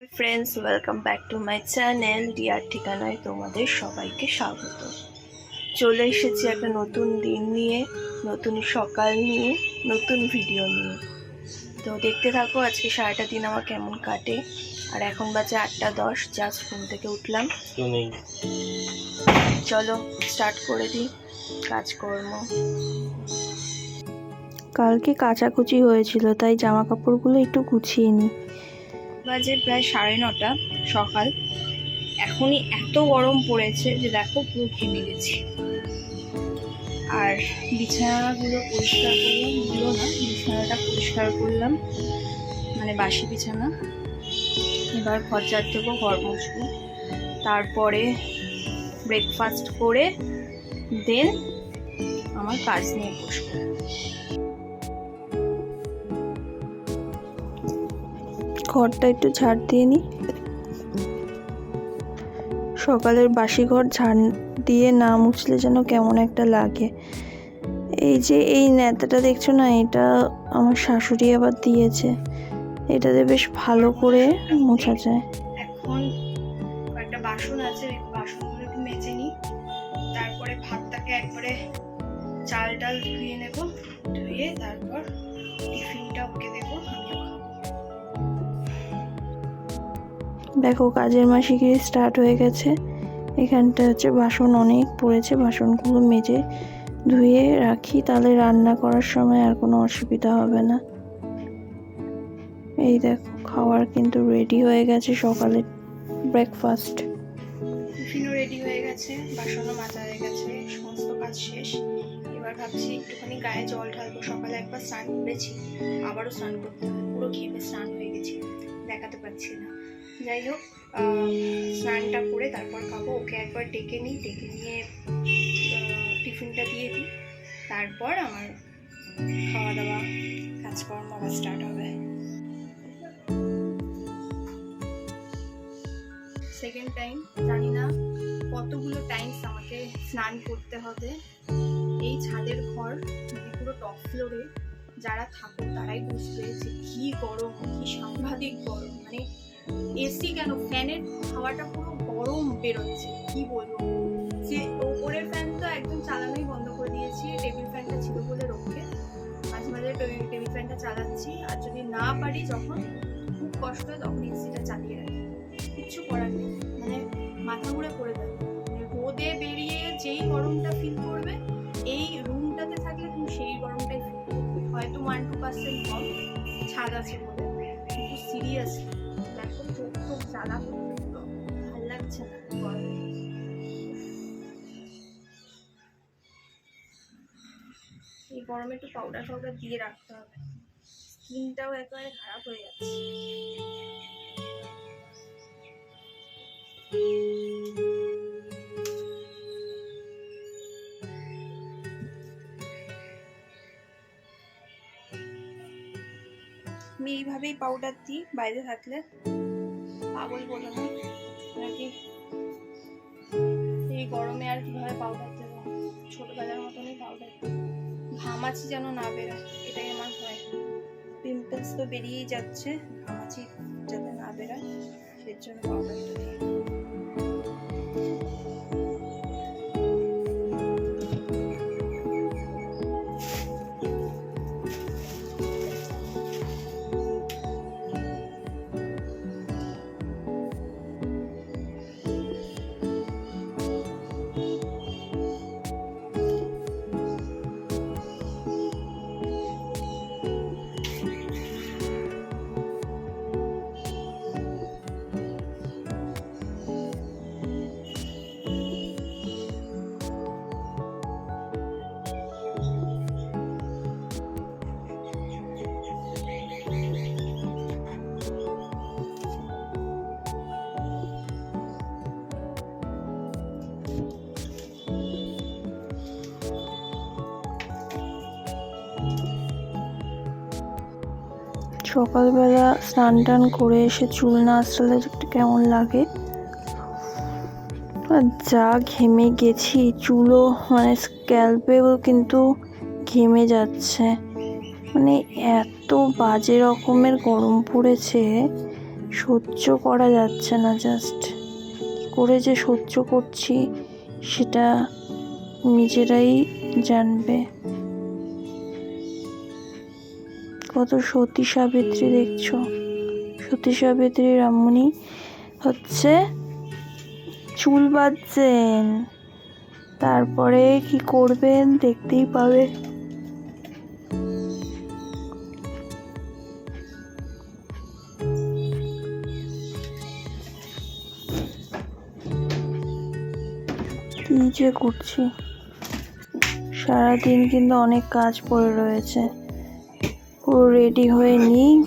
Friends welcome back to my channel dear ঠিকানায় তোমাদের সবাইকে স্বাগত। চলে এসেছি একটা নতুন দিন নিয়ে নতুন সকাল নিয়ে নতুন ভিডিও নিয়ে। তো দেখতে থাকো আজকে সারাটা দিন আমার কেমন কাটে। আর এখন বাজে আটটা দশ জাস্ট ঘুম থেকে উঠলাম। চলো স্টার্ট করে দিই কাজকর্ম। কালকে কাচাকুচি হয়েছিল তাই জামা কাপড়গুলো একটু গুছিয়ে নিই। বাজে প্রায় সাড়ে নটা সকাল। এখনই এত গরম পড়েছে যে দেখো পুরো ঘেমে গেছি। আর বিছানাগুলো পরিষ্কার করলামগুলো না, বিছানাটা পরিষ্কার করলাম। মানে বাসি বিছানা। এবার ঘর ঝাড় দেবো, ঘর মুছবো। তারপরে ব্রেকফাস্ট করে দেন আমার কাজ নিয়ে বসবো। ঘরটা একটু ঝাড় দিয়ে নিই সকালের বাসি ঘর ঝাড় দিয়ে না মুছলে যেন কেমন একটা লাগে। এই যে এই নেতাটা দেখছ না, এটা আমার শাশুড়ি আবার দিয়েছে। এটাতে বেশ ভালো করে মোছা যায়। এখন কয়েকটা বাসন আছে বাসনগুলো একটু মেজে নিই তারপরে ভাতটাকে একবারে চাল ডাল ধুয়ে নেব, ধুয়ে তারপর টিফিনটা ওকে দেবো, আমিও দেখো কাজের মাসিগিরি স্টার্ট হয়ে গেছে। এখানটা হচ্ছে বাসন অনেক পড়েছে, বাসনগুলো মেজে ধুয়ে রাখি। তাহলে রান্না করার সময় আর কোনো অসুবিধা হবে না। এই দেখো, খাওয়ার কিন্তু রেডি হয়ে গেছে সকালে ব্রেকফাস্ট টিফিনও রেডি হয়ে গেছে, বাসনও মাজা হয়ে গেছে, সমস্ত কাজ শেষ। এবার ভাবছি একটুখানি গায়ে জল ঢালবো, সকালে একবার স্নান করেছি, আবারও স্নান করতে হবে। পুরো ঘেমে স্নান হয়ে গেছি, দেখাতে পাচ্ছি না। যাই হোক স্নানটা করে তারপর খাব। ওকে একবার ডেকে নিই, ডেকে নিয়ে টিফিনটা দিয়ে দিই। তারপর আমার খাওয়া দাওয়া কাজকর্ম আবার স্টার্ট হবে। সেকেন্ড টাইম জানি না কতগুলো টাইমস আমাকে স্নান করতে হবে। এই ছাদের ঘর মানে পুরো টপ ফ্লোরে যারা থাকো তারাই বুঝবে যে কী গরম, কি সাংঘাতিক গরম। মানে এসি কেন? ফ্যানের হাওয়াটা পুরো গরম বেরোচ্ছে। কি বলব? যে ওপরের ফ্যান তো একদম চালানোই বন্ধ করে দিয়েছি, টেবিল ফ্যানটা ছিল বলে রক্ষে। মাঝে মাঝে টেবিল ফ্যানটা চালাচ্ছি। আর যদি না পারি যখন, খুব কষ্ট হয় তখন এসিটা চালিয়ে রাখি। কিচ্ছু করার নেই। মানে মাথা ঘুরে পড়ে যাবে। মানে রোদে বেরিয়ে যেই গরমটা ফিল করবে, এই রুমটাতে থাকলে তুমি সেই গরমটাই ফিল করবে। হয়তো ওয়ান টু পার্সেন্ট কম ছাদ আছে বলে। কিন্তু সিরিয়াস গরমে একটু পাউডার ফাউডার দিয়ে রাখতে হবে। স্কিনটাও একেবারে খারাপ হয়ে যাচ্ছে। আমি এইভাবেই পাউডার দিই, বাইরে থাকলে পাগল বলো না। এই গরমে আর কীভাবে পাউডার দেবো? ছোটবেলার পাউডার ঘামাচি যেন না বেরোয় এটাই আমার হয় পিম্পলস তো বেরিয়েই যাচ্ছে। সকালবেলা স্নান টান করে এসে চুল না আসলে কেমন লাগে? যা ঘেমে গেছি, চুলও মানে স্ক্যাল্পেও কিন্তু ঘেমে যাচ্ছে। মানে এত বাজে রকমের গরম পড়েছে, সহ্য করা যাচ্ছে না জাস্ট করে যে সহ্য করছি, সেটা নিজেরাই জানবে। কত সতী সাবিত্রী দেখছ? সতী সাবিত্রী রামমণি হচ্ছে চুল বাঁধছেন। তারপরে কি করবেন দেখতেই পাবে। যে করছি? সারাদিন কিন্তু অনেক কাজ পড়ে রয়েছে। পুরো রেডি হয়ে নিই।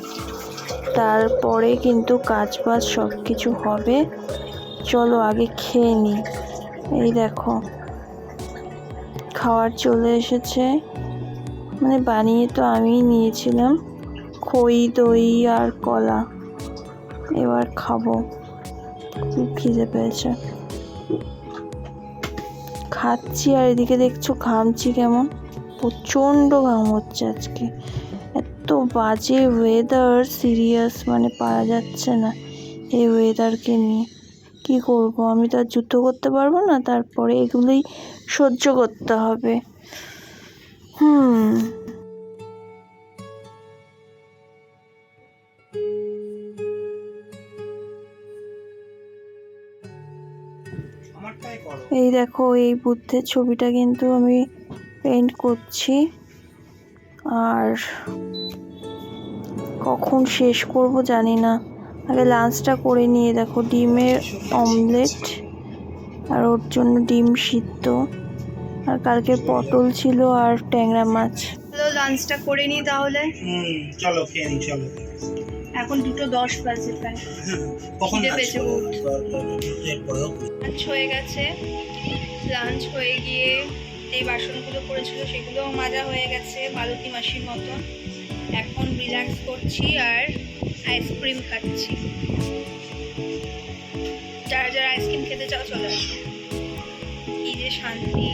তারপরে কিন্তু কাজ বাজ সব কিছু হবে। চলো আগে খেয়ে নিই। এই দেখো। খাওয়ার চলে এসেছে। মানে বানিয়ে তো আমিই নিয়েছিলাম। খই, দই আর কলা। এবার খাব। খুব খিদে পেয়েছে। খাচ্ছি আর এদিকে দেখছ ঘামছি কেমন? প্রচণ্ড ঘাম হচ্ছে আজকে। এত বাজে ওয়েদার সিরিয়াস মানে পারা যাচ্ছে না এই ওয়েদারকে নিয়ে। কি করব? আমি তো আর যুদ্ধ করতে পারব না, তারপরে এগুলোই সহ্য করতে হবে। হুম। এই দেখো, এই বুদ্ধের ছবিটা কিন্তু আমি পেন্ট করছি। আর কখন শেষ করব জানি না। আগে লাঞ্চটা করে নিয়ে দেখো ডিমের অমলেট আর ওর জন্য ডিম সিদ্ধ। আর কালকে পটল ছিল আর ট্যাংরা মাছ। হ্যালো লাঞ্চটা করে নিই তাহলে। হুম চলো খেয়ে নি চলো। এখন দুটো দশ বাজে প্রায়। কখন? লাঞ্চ হয়ে গেছে। লাঞ্চ হয়ে গিয়ে এই বাসনগুলো পড়েছিল সেগুলোও মাজা হয়ে গেছে মালতী মাসির মতন। এখন রিল্যাক্স করছি আর আইসক্রিম খাচ্ছি। যারা যারা আইসক্রিম খেতে চাও, চলে আসো। কি যে শান্তি।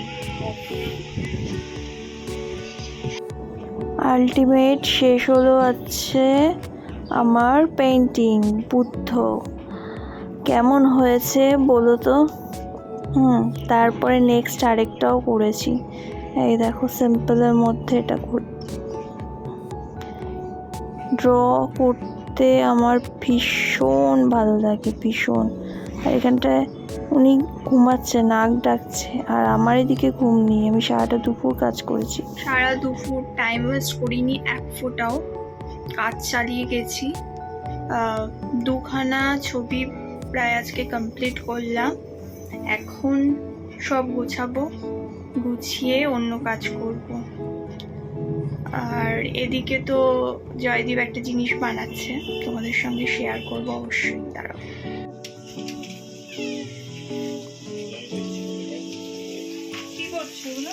আলটিমেট শেষ হলো আছে আমার পেন্টিং বুদ্ধ। কেমন হয়েছে বলো তো? হুম, তারপরে নেক্সট আরেকটাও করেছি। এই দেখো সিম্পলের মধ্যে এটা ড্র করতে আমার ভীষণ ভালো লাগে, ভীষণ। আর এখানটায় উনি ঘুমাচ্ছে, নাক ডাকছে, আর আমার এদিকে ঘুম নেই। আমি সারাটা দুপুর কাজ করেছি। সারা দুপুর টাইম ওয়েস্ট করিনি এক ফোটাও। কাজ চালিয়ে গেছি। দুখানা ছবি প্রায় আজকে কমপ্লিট করলাম। এখন সব গোছাবো, গুছিয়ে অন্য কাজ করব। আর এদিকে তো জয়দীপ একটা জিনিস বানাচ্ছে তোমাদের সঙ্গে শেয়ার করব অবশ্যই দাঁড়াও। কি করছ এগুলো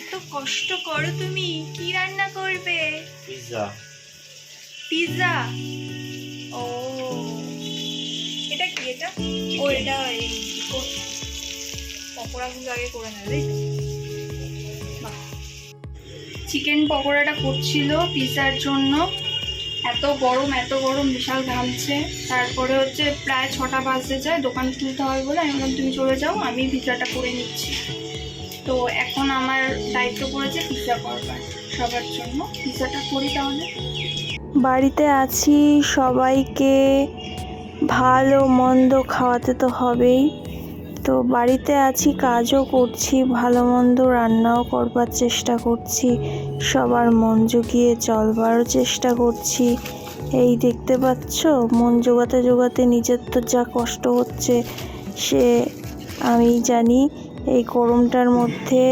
এত কষ্ট করো তুমি কি রান্না করবে? পিৎজা পিৎজা ও এটা কি এটা? ও এটা পকোড়াগুলো আগে করে নেবে চিকেন পকোড়াটা করছিল পিৎজার জন্য। এত গরম এত গরম বিশাল ঘামছে তারপরে হচ্ছে প্রায় ছটা বাজতে যায় দোকান খুলতে হবে বলে আমি বললাম তুমি চলে যাও আমি পিৎজাটা করে নিচ্ছি। তো এখন আমার দায়িত্ব পড়েছে পিৎজা করবার সবার জন্য। পিৎজাটা করি তাহলে। বাড়িতে আছি সবাইকে ভালো মন্দ খাওয়াতে তো হবেই। তো বাড়িতে আছি, কাজও করছি, ভালো মন্দ রান্নাও করবার চেষ্টা করছি, সবার মন জুগিয়ে চলবারও চেষ্টা করছি। এই দেখতে পাচ্ছ, মন জোগাতে জোগাতে নিজের তো যা কষ্ট হচ্ছে, সে আমি জানি এই গরমটার মধ্যে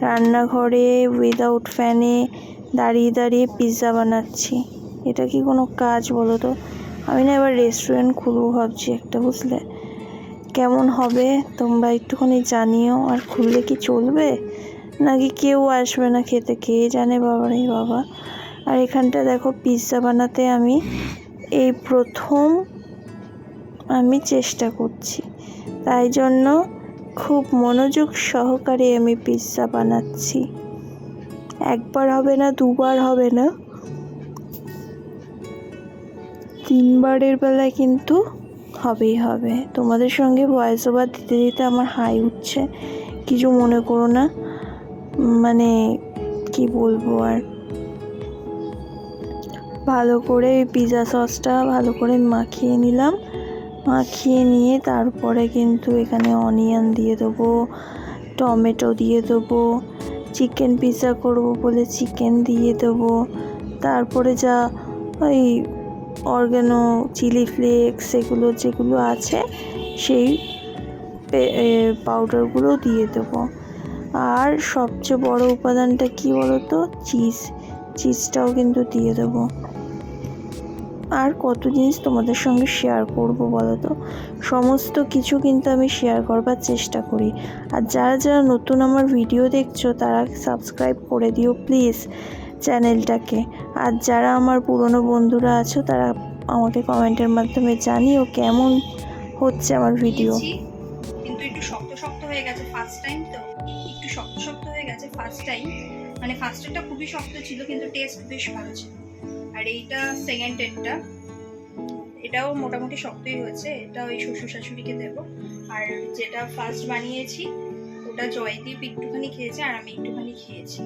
রান্নাঘরে উইদাউট ফ্যানে দাঁড়িয়ে দাঁড়িয়ে পিৎজা বানাচ্ছি। এটা কি কোনো কাজ বলো তো? আমি না এবার রেস্টুরেন্ট খুলবো ভাবছি একটা, বুঝলে? কেমন হবে তোমরা একটুখানি জানিও, আর খুললে কি চলবে? নাকি কেউ আসবে না খেতে? কে জানে বাবা রে বাবা। আর এখানটা দেখো পিৎজা বানাতে আমি এই প্রথম আমি চেষ্টা করছি। তাই জন্য খুব মনোযোগ সহকারে আমি পিৎজা বানাচ্ছি। একবার হবে না, দুবার হবে না। তিনবারের বেলায় কিন্তু হবেই হবে। তোমাদের সঙ্গে ভয়েস ওভার দিতে দিতে আমার হাই উঠছে। কিছু মনে করো না। মানে কি বলব আর? ভালো করে পিৎজা সসটা ভালো করে মাখিয়ে নিলাম। মাখিয়ে নিয়ে তারপরে কিন্তু এখানে অনিয়ন দিয়ে দেবো, টমেটো দিয়ে দেবো চিকেন পিৎজা করব বলে চিকেন দিয়ে দেবো। তারপরে যা ওই অর্গ্যানো চিলি ফ্লেক্স এগুলো যেগুলো আছে, সেই পাউডারগুলো দিয়ে দেবো। আর সবচেয়ে বড় উপাদানটা কি বলো তো চিজ চিজটাও কিন্তু দিয়ে দেবো। আর কত জিনিস তোমাদের সঙ্গে শেয়ার করব বলো তো সমস্ত কিছু কিন্তু আমি শেয়ার করবার চেষ্টা করি। আর যারা যারা নতুন আমার ভিডিও দেখছ, তারা সাবস্ক্রাইব করে দিও প্লিজ চ্যানেলটাকে আর যারা আমার পুরনো বন্ধুরা আছো, তারা আমাকে কমেন্টের মাধ্যমে জানিও কেমন হচ্ছে আমার ভিডিও কিন্তু একটু শক্ত শক্ত হয়ে গেছে ফার্স্ট টাইম তো। একটু শক্ত শক্ত হয়ে গেছে ফার্স্ট টাইম মানে ফার্স্টেরটা খুবই শক্ত ছিল, কিন্তু টেস্ট বেশ ভালো ছিল। আর এইটা সেকেন্ড ডেটটা এটাও মোটামুটি শক্তই হয়েছে। এটা ওই শ্বশুর শাশুড়িকে দেবো। আর যেটা ফার্স্ট বানিয়েছি, ওটা জয়দীপ একটুখানি খেয়েছে, আর আমি একটুখানি খেয়েছি।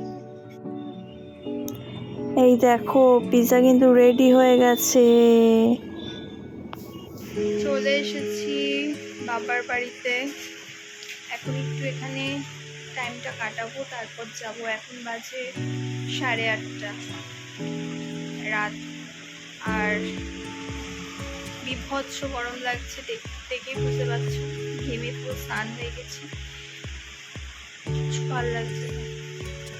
এই দেখো পিৎজা কিন্তু রেডি হয়ে গেছে। চলে এসেছি বাবার বাড়িতে। এখন একটু এখানে টাইমটা কাটাবো, তারপর যাব। এখন বাজে সাড়ে আটটা রাত। আর বিভৎস গরম লাগছে, দেখ- বুঝতে পারছ, ঘেমে পুরো স্নান হয়ে গেছি। কিছু ভালো লাগছে না।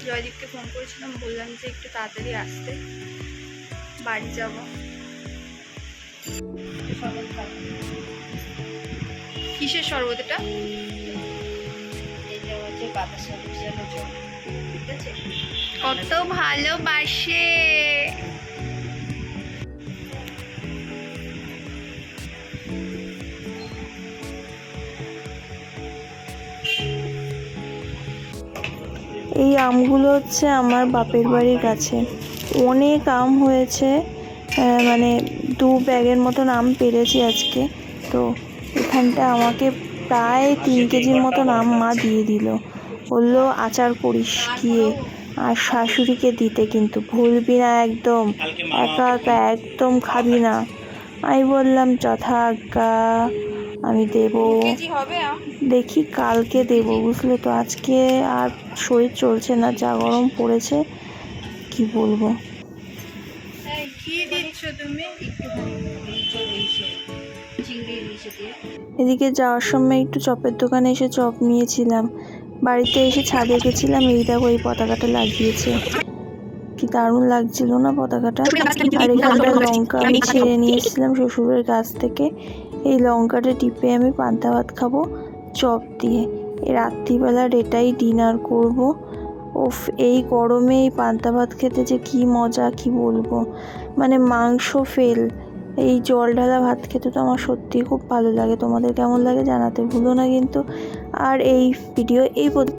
জয়দীপকে ফোন করেছিলাম বললাম যে একটু তাড়াতাড়ি আসতে। বাড়ি যাব। কিসের শরবত এটা? কত ভালোবাসে। এই আমগুলো হচ্ছে আমার বাপের বাড়ির গাছে অনেক আম হয়েছে মানে দু ব্যাগের মতন আম পেরেছি আজকে। তো এখানটা আমাকে প্রায় তিন কেজির মতন আম মা দিয়ে দিল। বলল, আচার করিস গিয়ে, আর শাশুড়িকে দিতে কিন্তু ভুলবি না একদম। একা একা একদম খাবি না। আমি বললাম যথা আজ্ঞা আমি দেবো। দেখি কালকে দেবো বুঝলে তো? আজকে আর শরীর চলছে না যা গরম পড়েছে কি বলব? এই, কি দিচ্ছ তুমি? এদিকে যাওয়ার সময় একটু চপের দোকানে এসে চপ নিয়েছিলাম। বাড়িতে এসে ছাদে গেছিলাম এই দেখো এই পতাকাটা লাগিয়েছে। কি দারুণ লাগছিল না পতাকাটা? আর এখানটা লঙ্কা আমি ছেড়ে নিয়েছিলাম শ্বশুরের গাছ থেকে। এই লঙ্কাটা টিপে আমি পান্তা ভাত খাব, চপ দিয়ে। রাত্রিবেলার এটাই ডিনার করব। ওফ, এই গরমে এই পান্তা ভাত খেতে যে কি মজা, কি বলব? মানে মাংস ফেল। এই জল ঢালা ভাত খেতে তো আমার সত্যিই খুব ভালো লাগে। তোমাদের কেমন লাগে জানাতে ভুলো না কিন্তু। আর এই ভিডিও এই